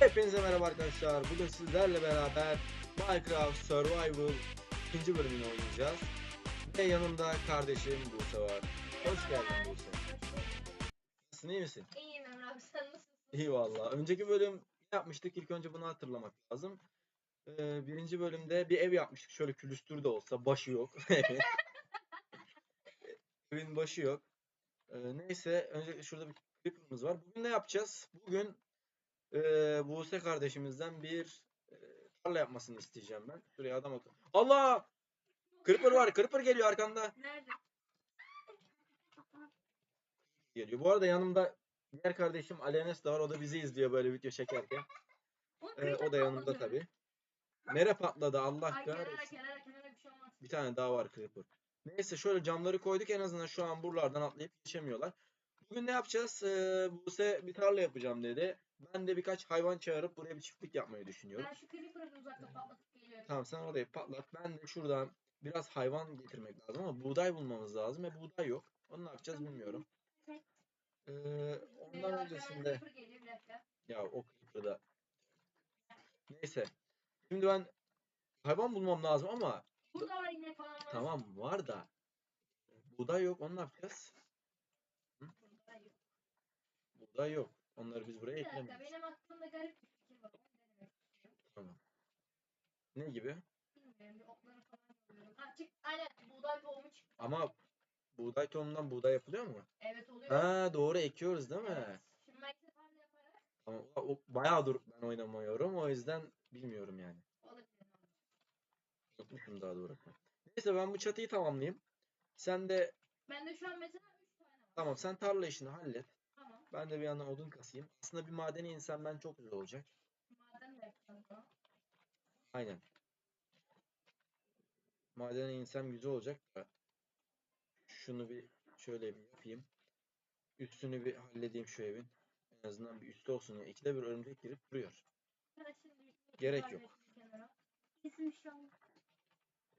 Hepinize merhaba arkadaşlar. Bugün sizlerle beraber Minecraft Survival ikinci bölümünü oynayacağız. Ve yanımda kardeşim Buse var. Hoş geldin Buse. Nasılsın iyi misin? İyiyim Emre abi sen nasılsın? İyi valla. Önceki bölüm ne yapmıştık? İlk önce bunu hatırlamak lazım. Ee, birinci bölümde bir ev yapmıştık. Şöyle külüstür de olsa başı yok. Evin başı yok. Ee, neyse öncelikle şurada bir creeper'ımız var. Bugün ne yapacağız? Bugün e, Buse kardeşimizden bir e, tarla yapmasını isteyeceğim ben. Şuraya adam atın. Allah! Creeper var. Creeper geliyor arkanda. Nerede? Geliyor. Bu arada yanımda diğer kardeşim Alenes de var. O da bizi izliyor böyle video çekerken. O, Ee, o da yanımda tabii. Nere patladı Allah Ay kenara kahretsin. kenara kenara bir şey olmaz. Bir tane daha var Creeper. Neyse şöyle camları koyduk en azından şu an buralardan atlayıp geçemiyorlar. Bugün ne yapacağız? Ee, Buse bir tarla yapacağım dedi. Ben de birkaç hayvan çağırıp buraya bir çiftlik yapmayı düşünüyorum. Ben şu creeper'ı bir uzakta patlatıp geliyorum. Tamam sen orayı patlat. Ben de şuradan biraz hayvan getirmek lazım ama buğday bulmamız lazım ve buğday yok. Onu ne yapacağız bilmiyorum. Ee, ondan öncesinde ya o Creeper'da neyse. Şimdi ben hayvan bulmam lazım ama Burada var inek falan var. Tamam var da buğday yok onu ne yapacağız? Burada yok. Buğday yok. Onları biz buraya Bir dakika eklemeyiz. benim aklımda garip bir fikir var. Onu denemek istiyorum. Tamam. Ne gibi? Bilmiyorum bir otları falan görüyorum. Ha çık aynen buğday tohumu çıktı. Ama buğday tohumundan buğday yapılıyor mu? Evet oluyor. Ha doğru ekiyoruz değil mi? Evet. Şimdi belki de tarla yaparak Tamam. O, o bayağıdır ben oynamıyorum. O yüzden bilmiyorum yani. olabilir. Unutmuşum daha doğrusu. Neyse ben bu çatıyı tamamlayayım. Sen de Ben de şu an mesela 3 tane var. tamam sen tarla işini hallet. Ben de bir yandan odun kasayım. Aslında bir madene insem ben çok güzel olacak. Maden de yapacağım bunu. Aynen. Madene insem güzel olacak da. Şunu bir şöyle bir yapayım. Üstünü bir halledeyim şu evin. En azından bir üstü olsun ya. İkide bir örümcek girip duruyor. Gerek yok. şey.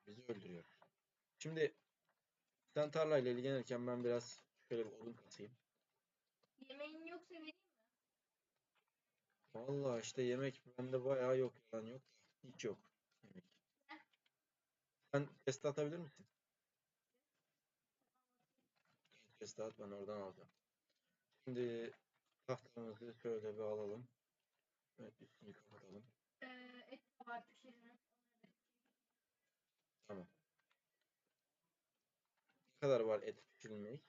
Bizi öldürüyor. Şimdi sen tarlayla ilgilenirken ben biraz şöyle bir odun kasayım. Yemeğin yoksa vereyim mi? Vallahi işte yemek bende bayağı yok yalan yok. Hiç yok yemek. Sen test atabilir misin? Test at ben oradan alacağım. Şimdi tahtamızı şöyle bir alalım. Evet üstünü kapatalım. Ee, et var pişiririm. Tamam. Ne kadar var et pişirilmek?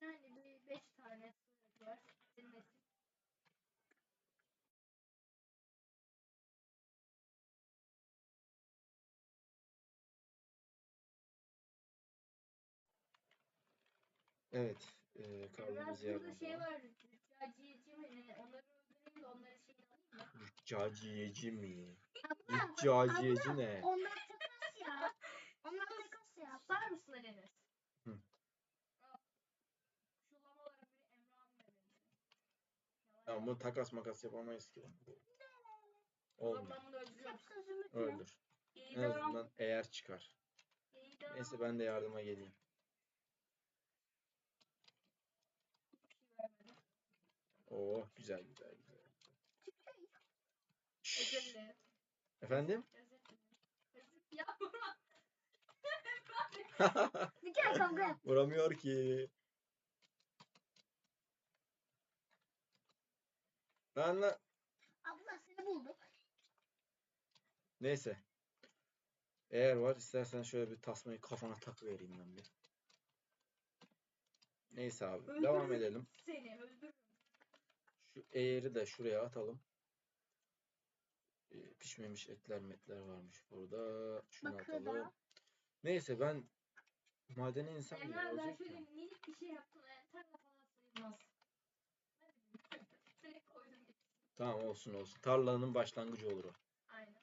Yani bir 5 tane var. Senin etin. Evet. E, kaldığımız burada yerden şey devam. var. Caciyeci mi ne? Onları öldüreyim de onları şeyini alayım mı? Caciyeci mi? Abla, Caciyeci ne? onlar takas ya. Onlar takas ya. Susar mısın Enes? Hı. Al. Şu lamaların biri Emre abime benziyor. Ya yok. bunu takas makas yapamayız ki. Olmuyor. öldürüyorum. Ya. Öldür. En azından eğer çıkar. Neyse ben de yardıma geleyim. Oo güzel güzel güzel. Şşş. Efendim? Yap. Vuramıyor ki. Lan lan. Abla seni buldum. Neyse. Eğer var istersen şöyle bir tasmayı kafana tak vereyim ben bir. Neyse abi devam Öldürürüm edelim. Seni öldürürüm. Şu eğeri de şuraya atalım. Ee, pişmemiş etler metler varmış burada. Şunu Bakır atalım. da. Neyse ben madene insan Emre ben şöyle minik bir şey yaptım. Yani tarla falan sayılmaz. Ne bileyim. Direkt koydum. Tamam olsun olsun. Tarlanın başlangıcı olur o. Aynen.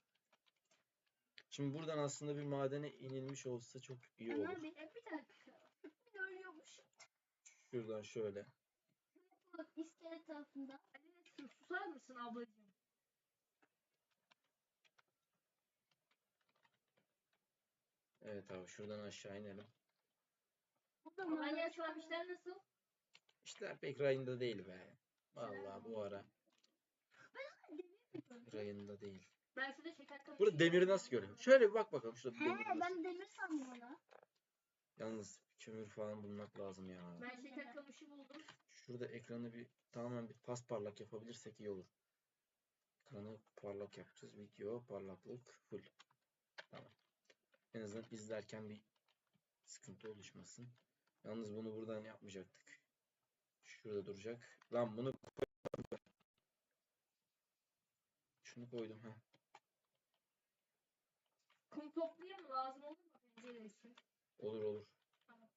Şimdi buradan aslında bir madene inilmiş olsa çok iyi Ömer olur. Bey, E, bir dakika. bir ölüyormuş. Şuradan şöyle. Bak iskelet tarafında. Su- susar mısın ablacığım? Evet abi şuradan aşağı inelim. Bu da Kolay mı? işler nasıl? İşler pek rayında değil be. Vallahi bu ara. Rayında değil. Ben şurada şeker kamışı Burada demiri nasıl görüyorsun? Şöyle bir bak bakalım şurada bir He demir var. ben demir sandım onu. Yalnız kömür falan bulmak lazım ya. Ben şeker kamışı buldum. Şurada ekranı bir tamamen bir pas parlak yapabilirsek iyi olur. Ekranı parlak yapacağız. Video parlaklık full. Tamam. En azından izlerken bir sıkıntı oluşmasın. Yalnız bunu buradan yapmayacaktık. Şurada duracak. Lan bunu koy- Şunu koydum ha. Kum toplayayım mı? Lazım olur mu pencere için? Olur olur. Tamam.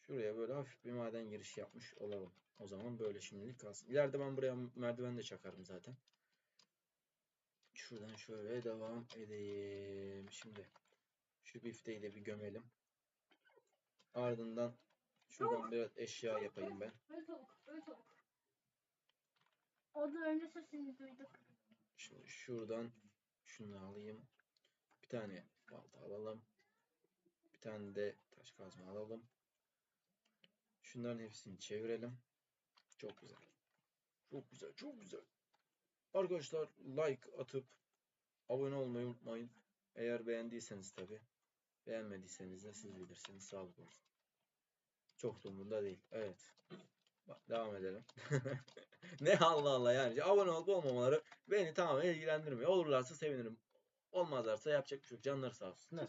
Şuraya böyle hafif bir maden girişi yapmış olalım. O zaman böyle şimdilik kalsın. İleride ben buraya merdiven de çakarım zaten. Şuradan şöyle devam edeyim. Şimdi şu bifteyi de bir gömelim. Ardından şuradan biraz eşya yapayım ben. Öl tavuk, öl tavuk. O da önce sesini duyduk. Şimdi şuradan şunu alayım. Bir tane balta alalım. Bir tane de taş kazma alalım. Şunların hepsini çevirelim. Çok güzel. Çok güzel, çok güzel. Arkadaşlar like atıp abone olmayı unutmayın. Eğer beğendiyseniz tabi. Beğenmediyseniz de siz bilirsiniz. Sağlık olsun. Çok da değil. Evet. Bak, devam edelim. ne Allah Allah yani. Abone olup olmamaları beni tamamen ilgilendirmiyor. Olurlarsa sevinirim. Olmazlarsa yapacak bir şey yok. Canları sağ olsun. Ne?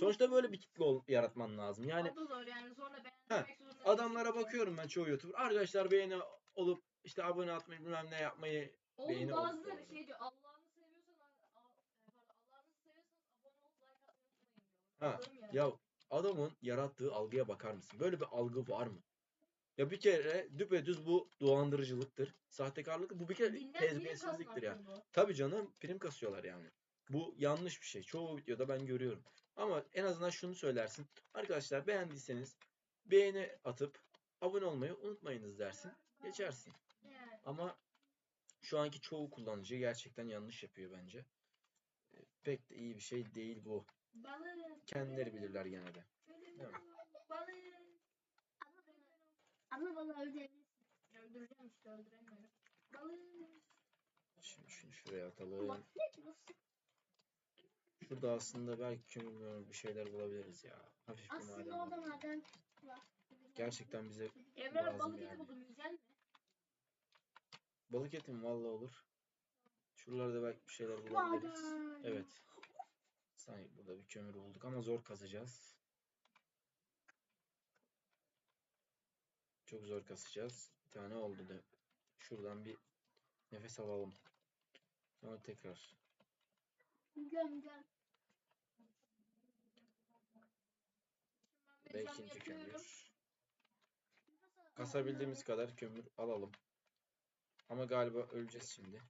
Sonuçta böyle bir kitle ol- yaratman lazım. Yani o da zor yani zorla Ha, zorunda adamlara bakıyorum ben çoğu YouTuber. Arkadaşlar beğeni olup işte abone atmayı bilmem ne yapmayı Oğlum olup bazıları yani. şey diyor Allah'ını seviyorsan pardon, Allah'ını seviyorsanız abone olup like atmayı unutmayın diyor. Ha, ya adamın yarattığı algıya bakar mısın? Böyle bir algı var mı? Ya bir kere düpedüz bu dolandırıcılıktır. Sahtekarlık bu bir kere Dinden biri tezbihsizliktir ya. kasmaktır bu. Tabii canım prim kasıyorlar yani. Bu yanlış bir şey. Çoğu videoda ben görüyorum. Ama en azından şunu söylersin. Arkadaşlar beğendiyseniz beğeni atıp abone olmayı unutmayınız dersin. Geçersin. Yani. Ama şu anki çoğu kullanıcı gerçekten yanlış yapıyor bence. E, Pek de iyi bir şey değil bu. Kendileri bilirler gene de. Değil mi? Ama bana öldürebilirsin. Öldüreceğim işte öldüremiyorum. Balık. Şimdi şunu şuraya atalım. Şurada aslında belki bilmiyorum bir şeyler bulabiliriz ya. Hafif bir maden Aslında orada var. maden var. Gerçekten bize Emre Lazım balık eti yani. buldum yiyecek misin? balık eti mi? Vallahi olur. Şuralarda belki bir şeyler bulabiliriz. Maden. Evet. Sanki burada bir kömür bulduk ama zor kazacağız. Çok zor kasacağız. Bir tane oldu da. Şuradan bir nefes alalım. Sonra tekrar. Göm göm. Ve ikinci kömür. Kasabildiğimiz kadar kömür alalım. Ama galiba öleceğiz şimdi.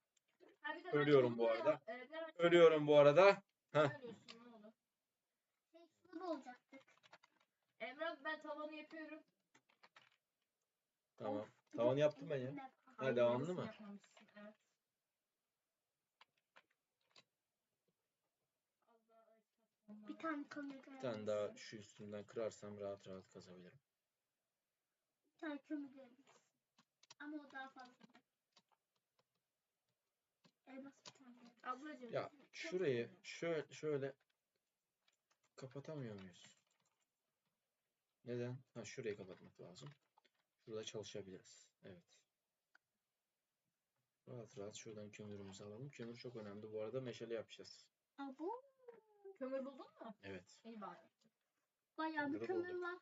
Ben Ölüyorum bu arada. Ölüyorum bu arada. Heh. ölüyorsun, ne oldu? Şey olacaktık. Emre ben tavanı yapıyorum. Tamam. Of, de yaptım ben ya. Hayır, devamlı mı? yapmamışsın, Evet. Bir tane kömür Bir tane daha şu üstünden kırarsam rahat rahat kazabilirim. Bir tane kömür. Ama o daha fazla. Elmas bir tane. Ablacığım. Ya şurayı şöyle şöyle kapatamıyor muyuz? Neden? Ha şurayı kapatmak lazım. Şurada çalışabiliriz. Evet. Rahat rahat şuradan kömürümüzü alalım. Kömür çok önemli. Bu arada meşale yapacağız. Abo. Kömür buldun mu? Evet. İyi bari. Bayağı bir Kömürü kömür bulduk. var.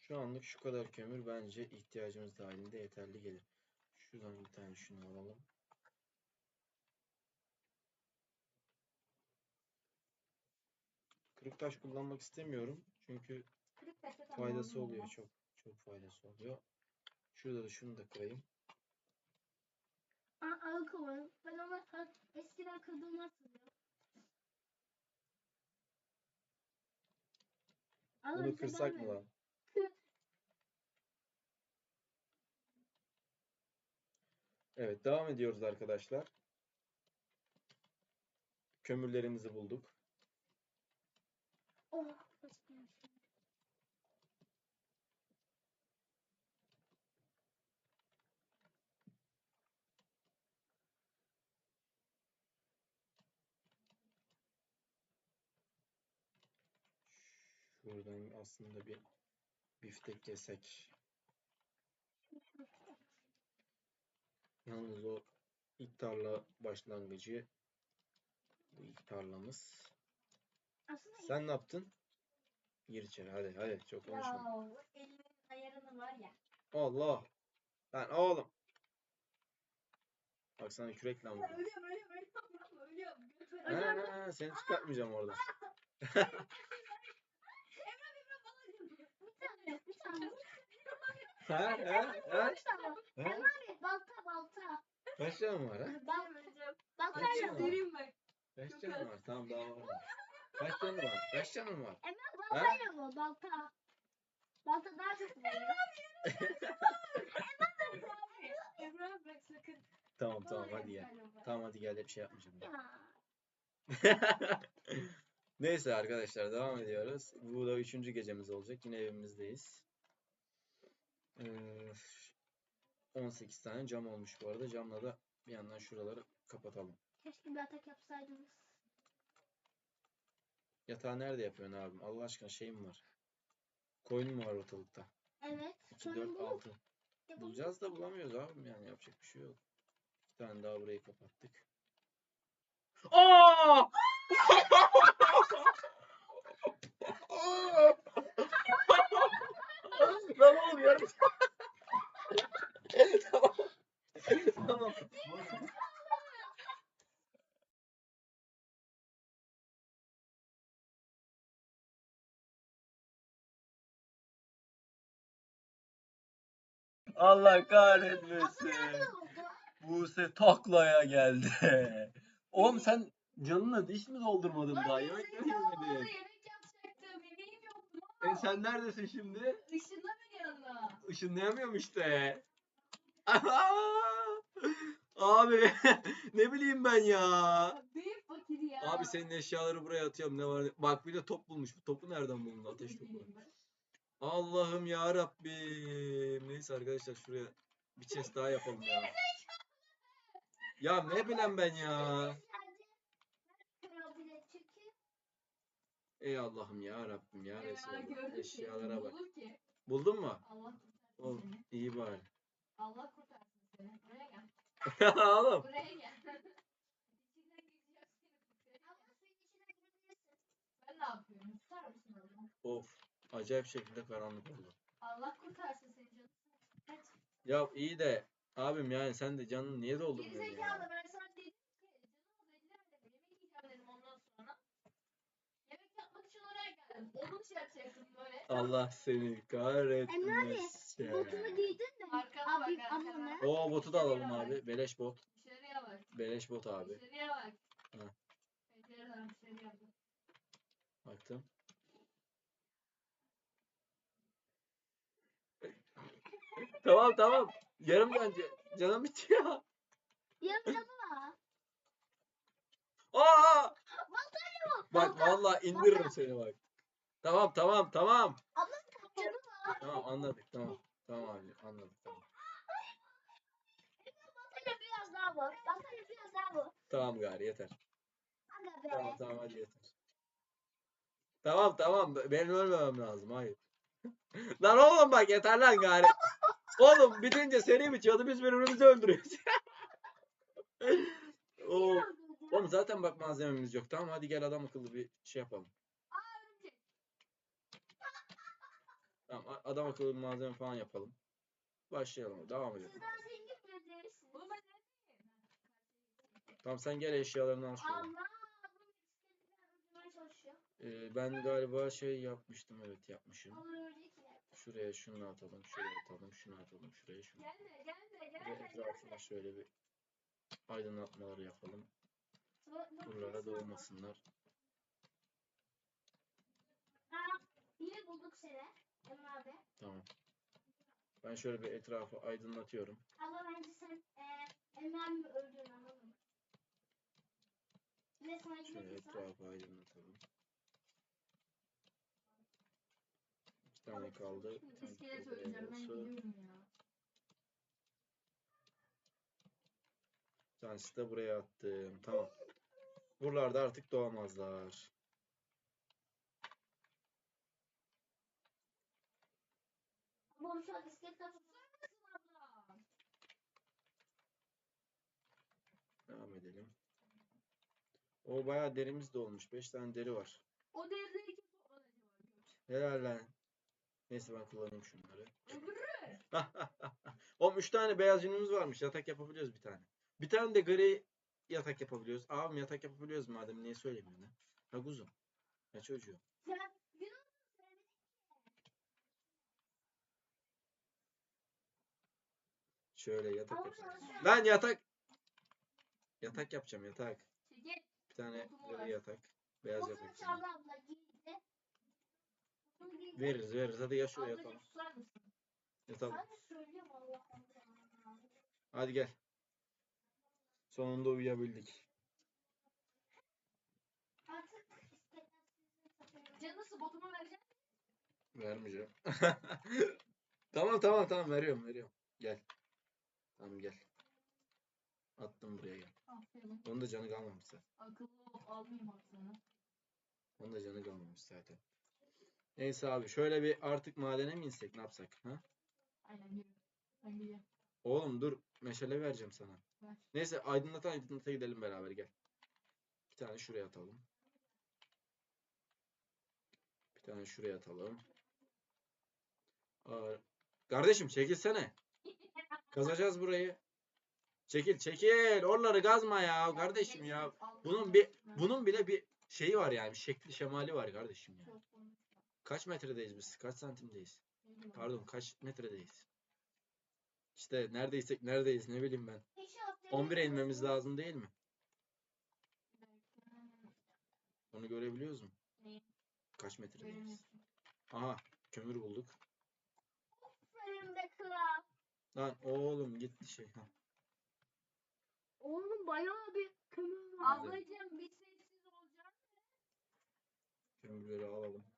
Şu anlık şu kadar kömür bence ihtiyacımız dahilinde yeterli gelir. Şuradan bir tane şunu alalım. Kırık taş kullanmak istemiyorum. Çünkü faydası oluyor. Çok çok faydası oluyor. Şurada da şunu da kırayım. Aa, arka var. Ben ha- eskiden kırdığımı hatırlıyorum. Bunu önce kırsak mı lan? Evet, devam ediyoruz arkadaşlar. Kömürlerimizi bulduk. Oh. eskiden şey. Şuradan aslında bir biftek yesek. Yalnız o ilk tarla başlangıcı bu ilk tarlamız. Aslında Sen ne yaptın? Gir içeri hadi hadi çok konuşma. Ya elimin ayarını var ya. Allah. Lan oğlum. Bak sana kürekle vurdum. Ölüyorum ölüyorum ölüyorum. Ölüyorum. Götür. Ha, seni çıkartmayacağım oradan. bir tane bir tane. Ha, ha, ha, ha? Abi balta balta. Kaç tane var ha? Bal, Öleceğim. baltayla Kaç vur. tane? Derin bak. Kaç az. var? Tamam daha var. Kaç tane var? Kaç tane var? Emre baltayla vur balta. Balta daha çok vuruyor. Emre abi bak sakın. Tamam tamam hadi gel. Tamam hadi gel bir şey yapmayacağım. ben. Ya. Neyse arkadaşlar devam ediyoruz. Bu da üçüncü gecemiz olacak. Yine evimizdeyiz. Ee, 18 tane cam olmuş bu arada. Camla da bir yandan şuraları kapatalım. Keşke bir atak yapsaydınız. Yatağı nerede yapıyorsun abim? Allah aşkına şey mi var? Koyun mu var ortalıkta? Evet. 2, Sonra 4, bu 6. yapalım. Bulacağız da bulamıyoruz abim yani yapacak bir şey yok. Bir tane daha burayı kapattık. Aa! Lan oğlum yarım. tamam. tamam. Allah kahretmesin. Buse taklaya geldi. Oğlum sen canına diş mi doldurmadın daha? Yemek mi yemedin? yemek yapacaktım. Yemeğim yoktu. E sen neredesin şimdi? Işınla beni yanına. Işınlayamıyorum işte. Abi ne bileyim ben ya. Büyük fakir ya. Abi senin eşyaları buraya atıyorum ne var? Bak bir de top bulmuş. Bu topu nereden buldun? Ateş topu. Allah'ım ya Rabbim. Neyse arkadaşlar şuraya bir chest daha yapalım ya. Ya ne bileyim ben ya. Ey Allah'ım ya Rabbim ya Resulallah. Eşyalara bak. Buldun mu? Allah kurtarsın Oğlum seni. iyi bari. Allah kurtarsın seni. Buraya gel. Oğlum. Buraya gel. Ben ne yapıyorum? Tutar mısın? Of. Acayip şekilde karanlık oldu. Allah kurtarsın seni canım. Hadi. Ya iyi de abim yani sen de canını niye doldurmuyorsun Gerizekalı ya? ben sana dedim ki canım yemek yiyeceğim dedim ondan sonra. Yemek yapmak için oraya geldim. Onun için yapacaktım böyle. Allah seni kahretmesin. Botunu giydin mi? Arkana bak Abi arkana. ama O botu da alalım abi. Beleş bot. Dışarıya bak. Beleş bot abi. Dışarıya bak. Ha. Pencereden dışarıya bak. Baktım. Tamam tamam. Yarım can canım bitiyor. Yarım canı var. Aa! Baltayla. Bak vallahi indiririm seni bak. Tamam tamam tamam. Canı var. Tamam anladık tamam. Tamam abi anladık tamam. Baltayla biraz daha vur. Baltayla biraz daha vur. Tamam gari yeter. Aga be. Tamam tamam hadi yeter. Tamam tamam benim ölmemem lazım hayır. Lan oğlum bak yeter lan gari. Oğlum bitince seri bitiyordu biz birbirimizi öldürüyoruz. Oo. Oğlum zaten bak malzememiz yok. Tamam hadi gel adam akıllı bir şey yapalım. Örümcek. Tamam adam akıllı bir malzeme falan yapalım. Başlayalım. Devam edelim. Tamam sen gel eşyalarını al şöyle. Allah. Bu bisikletler çalışıyor. Ee, ben galiba şey yapmıştım. Evet yapmışım. Şuraya şunu atalım. Şuraya atalım. Şunu atalım. Şuraya şunu. Gelme gelme Ve gelme etrafına şöyle bir aydınlatmaları yapalım. Bu- bu Buralara doğmasınlar. Ha, yine bulduk seni. Emre abi. Tamam. Ben şöyle bir etrafı aydınlatıyorum. Ama bence sen e, Emre abi öldüğünü sana Şöyle etrafı aydınlatalım. Tane kaldı. İskelet buraya öleceğim ben olsun. gidiyorum ya. Bir tanesi de buraya attım. Tamam. Buralarda artık doğamazlar. Oğlum şu an abla? Devam edelim. O bayağı derimiz de olmuş. 5 tane deri var. O topladı acaba? Göç. Helal lan. Neyse ben kullanayım şunları. Oğlum 3 tane beyaz yünümüz varmış. Yatak yapabiliyoruz bir tane. Bir tane de gri yatak yapabiliyoruz. Abim yatak yapabiliyoruz madem niye söylemiyorsun ha? Ha kuzum. Ha çocuğum. Sen Yunus söyledin Şöyle yatak yapacağım. Lan yatak. Yatak yapacağım yatak. Bir tane gri yatak. Beyaz yatak. Çağla abla giydi. Bunu giydi. Veririz veririz. Hadi ya şuraya yatalım. susar mısın? Yatalım. Hadi gel. Sonunda uyuyabildik. Canısı botumu verecek. Vermeyeceğim. Tamam tamam tamam veriyorum veriyorum. Gel. Tamam gel. Attım buraya gel. Aferin. Onun da canı kalmamış zaten. Akıllı ol. Almayayım aklını. Onun da canı kalmamış zaten. Neyse abi şöyle bir artık madene mi insek ne yapsak? Ha? Aynen. Ben. Oğlum dur meşale vereceğim sana. Ver. Neyse aydınlata aydınlata gidelim beraber gel. Bir tane şuraya atalım. Bir tane şuraya atalım. Aa, kardeşim çekilsene. Kazacağız burayı. Çekil çekil. Oraları gazma ya kardeşim ya. Bunun bir bunun bile bir şeyi var yani şekli şemali var kardeşim ya. Kaç metredeyiz biz? Kaç santimdeyiz? Pardon kaç metredeyiz? İşte neredeysek neredeyiz ne bileyim ben. İnşaat 11'e inmemiz lazım değil mi? Onu görebiliyoruz mu? Kaç metredeyiz? Aha kömür bulduk. Lan oğlum gitti şey. Ha. Oğlum bayağı bir kömür var. Ablacığım bir sessiz olacak. Kömürleri alalım.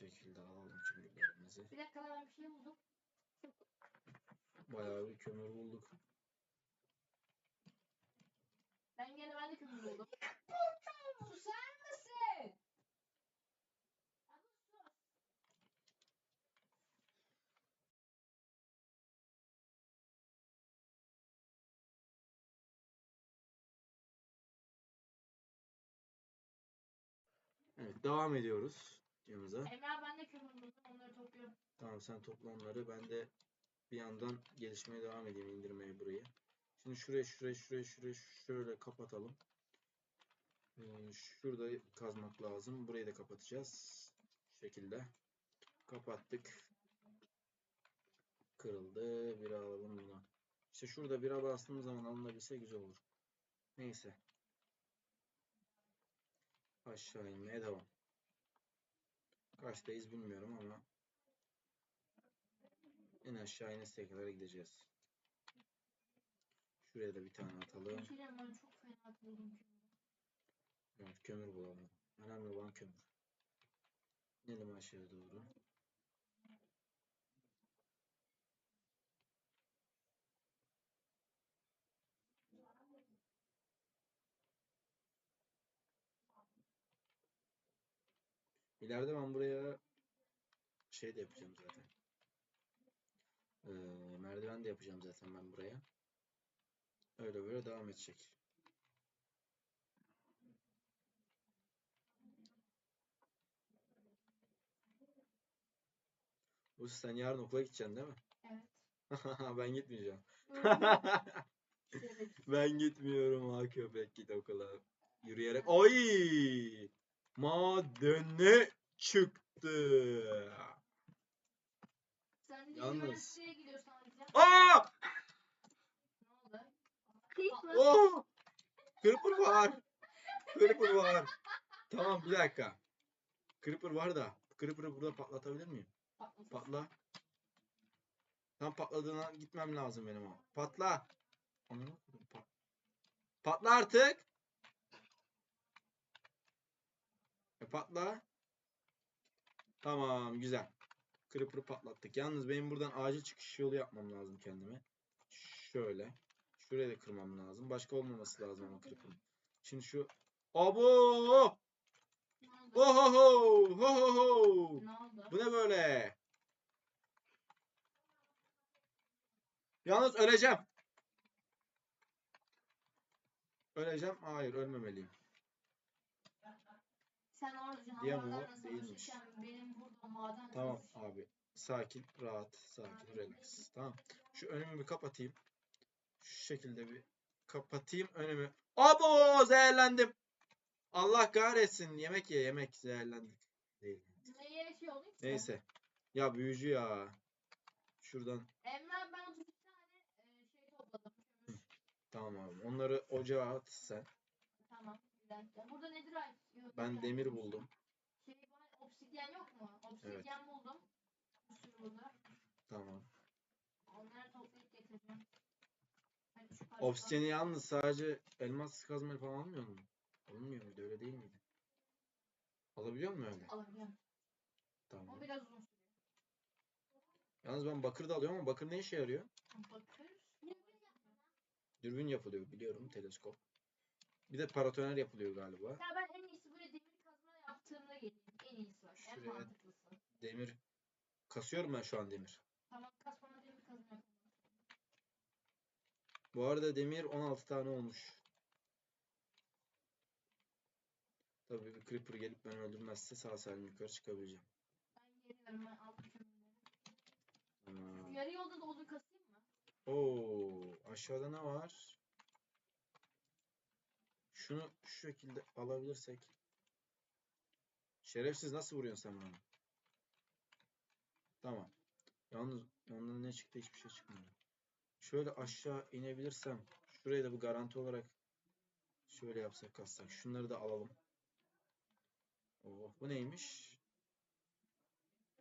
Şekilde alalım kömürlerimizi. Bir dakika ben bir şey buldum. Bayağı bir kömür bulduk. Ben gene ben de kömür buldum. Susar mısın? Evet devam ediyoruz videomuza. Emrah ben de kömür buldum. Onları topluyorum. Tamam sen topla onları. Ben de bir yandan gelişmeye devam edeyim indirmeye burayı. Şimdi şuraya şuraya şuraya şuraya şöyle kapatalım. Ee, şurada kazmak lazım. Burayı da kapatacağız. Şu şekilde. Kapattık. Kırıldı. Bir alalım bunu. İşte şurada bira bastığımız zaman alınabilse güzel olur. Neyse. Aşağı inmeye devam. Kaçtayız bilmiyorum ama en aşağı ineseye kadar gideceğiz. Şuraya da bir tane atalım. Geçelim ben çok fena buldum kömürü. Evet, kömür bulalım. Önemli olan kömür. İnelim aşağı doğru. İleride ben buraya şey de yapacağım zaten. Ee, merdiven de yapacağım zaten ben buraya. Öyle böyle devam edecek. Bu sen yarın okula gideceksin değil mi? Evet. Ben gitmeyeceğim. Ben gitmiyorum ha köpek git okula. Yürüyerek. Ay! Madene çıktı. Sen de Yalnız- üniversiteye gidiyorsun Alican. Aa! Creeper. Oh! Creeper var. Creeper var. Tamam bir dakika. Creeper var da. Creeper'ı burada patlatabilir miyim? Patlasın. Patla. Tam patladığına gitmem lazım benim o. Patla. Koyayım, pat- Patla artık. E, patla. Tamam güzel. Creeper'ı patlattık. Yalnız benim buradan acil çıkış yolu yapmam lazım kendime. Şöyle. Şuraya da kırmam lazım. Başka olmaması lazım ama Creeper'ın. Şimdi şu... Abo! Ohoho! Hohoho! Bu ne böyle? Yalnız öleceğim. Öleceğim. Hayır ölmemeliyim. Sen orada canavarlarla değilmiş. benim burada maden Tamam çalışıyor. abi. Sakin, rahat, sakin, relax. Tamam. Şu önümü bir kapatayım. Şu şekilde bir kapatayım önümü. Abo zehirlendim. Allah kahretsin. Yemek ye yemek zehirlendik. Değil. Neye şey oluyor? Neyse. Ya büyücü ya. Şuradan. Emre ben 32 tane e, şey topladım. Tamam abi. Onları ocağa at sen. Güzel. Burada nedir ay? Yok, Ben demir buldum. Şey var, obsidyen yok mu? Obsidyen buldum. Bir sürü burada. Tamam. Onları toplayıp getireceğim. Şu parçaları- Obsidyeni yalnız sadece elmas kazmayı falan almıyor mu? Alınmıyor muydu? Öyle değil miydi? Alabiliyor mu öyle? Alabiliyorum. Tamam. O biraz uzun sürüyor. Yalnız ben bakır da alıyorum ama bakır ne işe yarıyor? Bakır. Dürbün yapılıyor biliyorum teleskop. Bir de paratoner yapılıyor galiba. Ya ben en iyisi böyle demir kazma yaptığımda geleyim. En iyisi var. En Şuraya- mantıklısı. Demir kasıyorum ben şu an demir. Tamam kasmama demir kazma yapalım. Bu arada demir 16 tane olmuş. Tabii bir creeper gelip beni öldürmezse sağ salim yukarı çıkabileceğim. Ben geliyorum ben aldım kömürleri. Tamam. Yarı yolda da odun kasayım mı? Oo, aşağıda ne var? Şunu şu şekilde alabilirsek. Şerefsiz nasıl vuruyorsun sen bana? Tamam. Yalnız ondan ne çıktı hiçbir şey çıkmadı. Şöyle aşağı inebilirsem şuraya da bu garanti olarak şöyle yapsak kassak. Şunları da alalım. Oh, bu neymiş?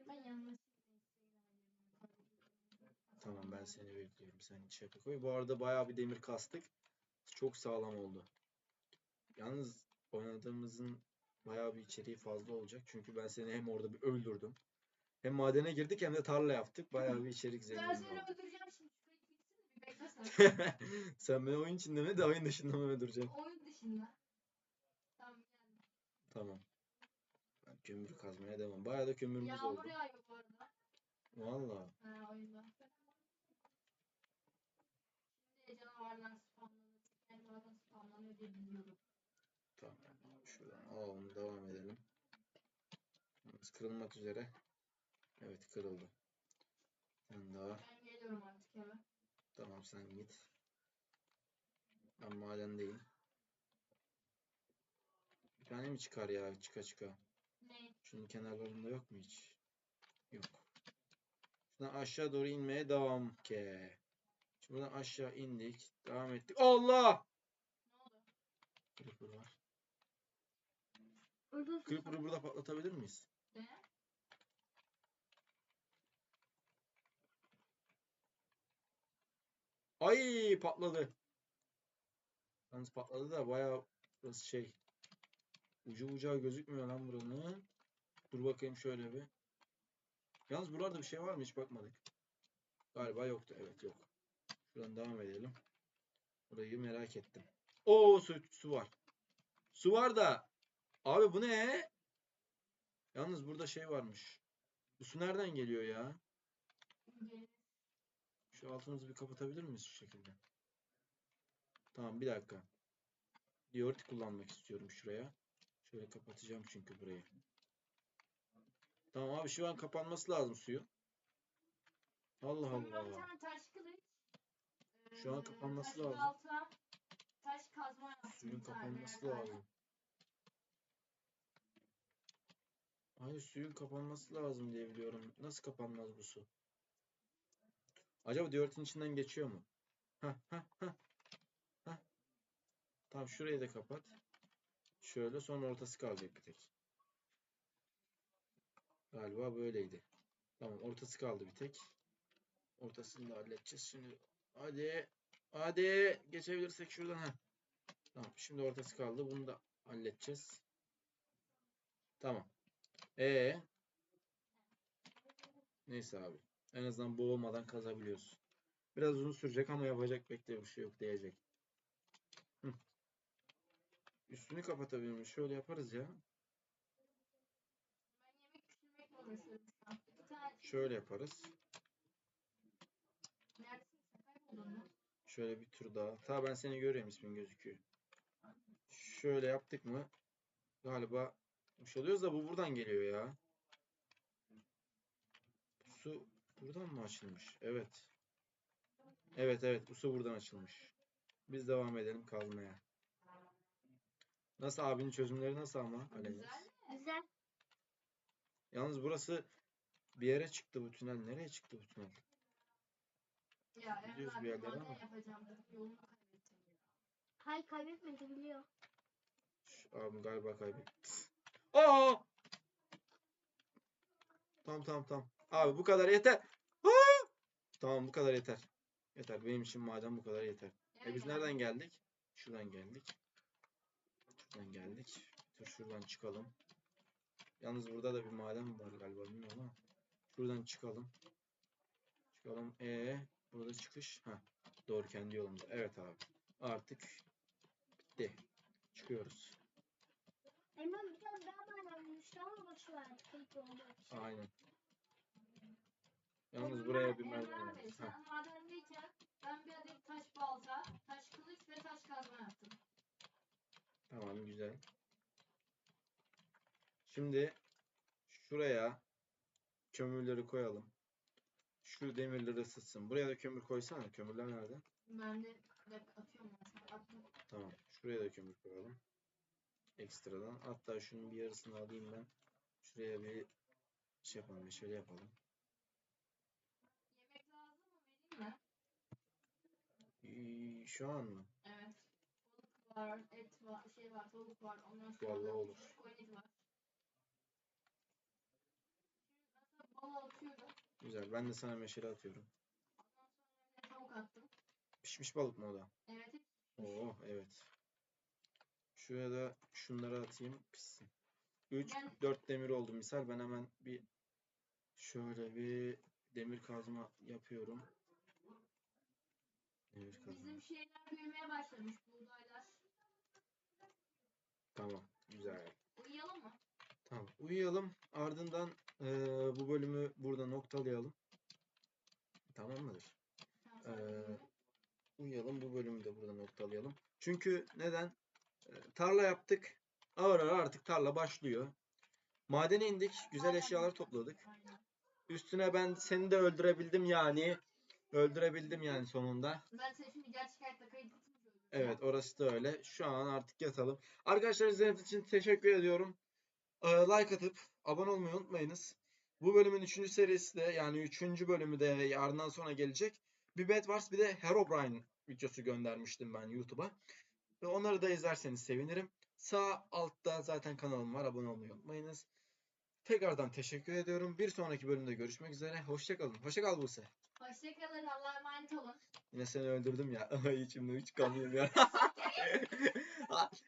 Yanına Tamam ben seni bekliyorum. Sen çöpe koy. Bu arada bayağı bir demir kastık. Çok sağlam oldu. Yalnız oynadığımızın bayağı bir içeriği fazla olacak. Çünkü ben seni hem orada bir öldürdüm. Hem madene girdik hem de tarla yaptık. Bayağı bir içerik Ben zengini seni oldu. öldüreceğim şimdi. Şurayı gitsin bir bekle sen. Sen beni oyun içinde mi de oyun dışında mı öldüreceksin? Oyun dışında. Tamam geldim. Tamam. Ben kömür kazmaya devam. Bayağı da kömürümüz Yağmur oldu. yağıyor bu arada. Valla. Ha oyunda. Şimdi canavarlar spamlanıyor. Yani zaten spamlanıyor diye biliyorum. Tamam. Şuradan alalım. Devam edelim. Yalnız Kırılmak üzere. Evet kırıldı. Sen daha. Ben geliyorum artık eve. Tamam sen git. Ben madendeyim. Bir tane mi çıkar ya çıka çıka? Ne? Şunun kenarlarında yok mu hiç? Yok. Şuradan aşağı doğru inmeye devam ki. Şimdi buradan aşağı indik. Devam ettik. Allah! Ne oldu? Creeper var. Orada Creeper'ı burada patlatabilir miyiz? Ne? Ay patladı. Yalnız patladı da bayağı burası şey. Ucu bucağı gözükmüyor lan buranın. Dur bakayım şöyle bir. Yalnız buralarda bir şey var mı? Hiç bakmadık. Galiba yoktu. Evet yok. Şuradan devam edelim. Burayı merak ettim. Oo su, su var. Su var da. Abi bu ne? Yalnız burada şey varmış. Bu su nereden geliyor ya? Şu altımızı bir kapatabilir miyiz şu şekilde? Tamam bir dakika. Diyort kullanmak istiyorum şuraya. Şöyle kapatacağım çünkü burayı. Tamam abi şu an kapanması lazım suyun. Allah Allah. tane taş kılıç. Şu an kapanması taşın lazım. Suyun kapanması lazım. Hayır suyun kapanması lazım diye biliyorum. Nasıl kapanmaz bu su? Acaba diyörtün içinden geçiyor mu? Heh, heh. Heh. Tamam şurayı da kapat. Şöyle sonra ortası kalacak bir tek. Galiba böyleydi. Tamam ortası kaldı bir tek. Ortasını da halledeceğiz şimdi. Hadi. Hadi. Geçebilirsek şuradan. Heh. Tamam şimdi ortası kaldı. Bunu da halledeceğiz. Tamam. Ee. Neyse abi. En azından boğulmadan kazabiliyoruz. Biraz uzun sürecek ama yapacak pek de bir şey yok diyecek. Hı. Üstünü kapatabilir miyiz? Şöyle yaparız ya. Şöyle yaparız. Şöyle bir tur daha. Ta ben seni görüyorum ismin gözüküyor. Şöyle yaptık mı? Galiba şey oluyoruz da bu buradan geliyor ya. Su buradan mı açılmış? Evet. Evet evet bu su buradan açılmış. Biz devam edelim kazmaya. Nasıl abinin çözümleri nasıl ama? Güzel? Güzel. Yalnız burası bir yere çıktı bu tünel. Nereye çıktı bu tünel? Ya Gidiyoruz bir yerlere ama. Hayır kaybetmedi biliyor. Şu abim galiba kaybetti. Aa! Tamam tamam tamam. Abi bu kadar yeter. Aa! Tamam bu kadar yeter. Yeter. Benim için maden bu kadar yeter. E biz nereden geldik? Şuradan geldik. Şuradan geldik. Bir tur şuradan çıkalım. Yalnız burada da bir maden var galiba bilmiyorum ama. Şuradan çıkalım. Çıkalım. E burada çıkış. Ha, doğru kendi yolumda. Evet abi. Artık bitti. Çıkıyoruz. Hemen bir tane daha bulmuştu ama boş ver. Kayıp için. Aynen. Yalnız buraya bir merdiven var. abi, Sen madendeyken ben bir adet taş balta, taş kılıç ve taş kazma yaptım. tamam güzel. Şimdi şuraya kömürleri koyalım. Şu demirleri ısıtsın. Buraya da kömür koysana. Kömürler nerede? Ben de bir dakika atıyorum ben sana. Attım. Tamam. Şuraya da kömür koyalım. Ekstradan. Hatta şunun bir yarısını alayım ben. Şuraya bir şey yapalım. Şöyle yapalım. Yemek lazım mı vereyim mi? Ee, şu an mı? Evet. Balık var, et var, şey var, tavuk var. Ondan sonra Vallahi olur. koyun var. Güzel. Ben de sana meşale atıyorum. Ondan sonra bir tavuk attım. Pişmiş balık mı o da? Evet. Oo evet. Şuraya da şunları atayım pişsin. 3 Ben- 4 demir oldu misal ben hemen bir şöyle bir demir kazma yapıyorum. Demir kazma. Bizim şeyler büyümeye başlamış buğdaylar. Tamam, güzel. Uyuyalım mı? Tamam. Uyuyalım. Ardından eee, bu bölümü burada noktalayalım. Tamam mıdır? Tamam, uyuyalım. Uyuyalım. Bu bölümü de burada noktalayalım. Çünkü neden? Tarla yaptık. Ağır ağır artık tarla başlıyor. Madene indik. Güzel eşyalar topladık. Üstüne ben seni de öldürebildim yani. Öldürebildim yani sonunda. Ben seni şimdi gerçek hayatta kayıt. Evet orası da öyle. Şu an artık yatalım. Arkadaşlar izlediğiniz için teşekkür ediyorum. Ee, like atıp abone olmayı unutmayınız. Bu bölümün 3. serisi de yani 3. bölümü de yarından sonra gelecek. Bir Wars bir de Herobrine videosu göndermiştim ben YouTube'a. Ve onları da izlerseniz sevinirim. Sağ altta zaten kanalım var. Abone olmayı unutmayınız. Tekrardan teşekkür ediyorum. Bir sonraki bölümde görüşmek üzere. Hoşçakalın. Hoşçakal Buse. Hoşçakalın. Allah'a emanet olun. Yine seni öldürdüm ya. İçimde hiç kalmıyorum ya.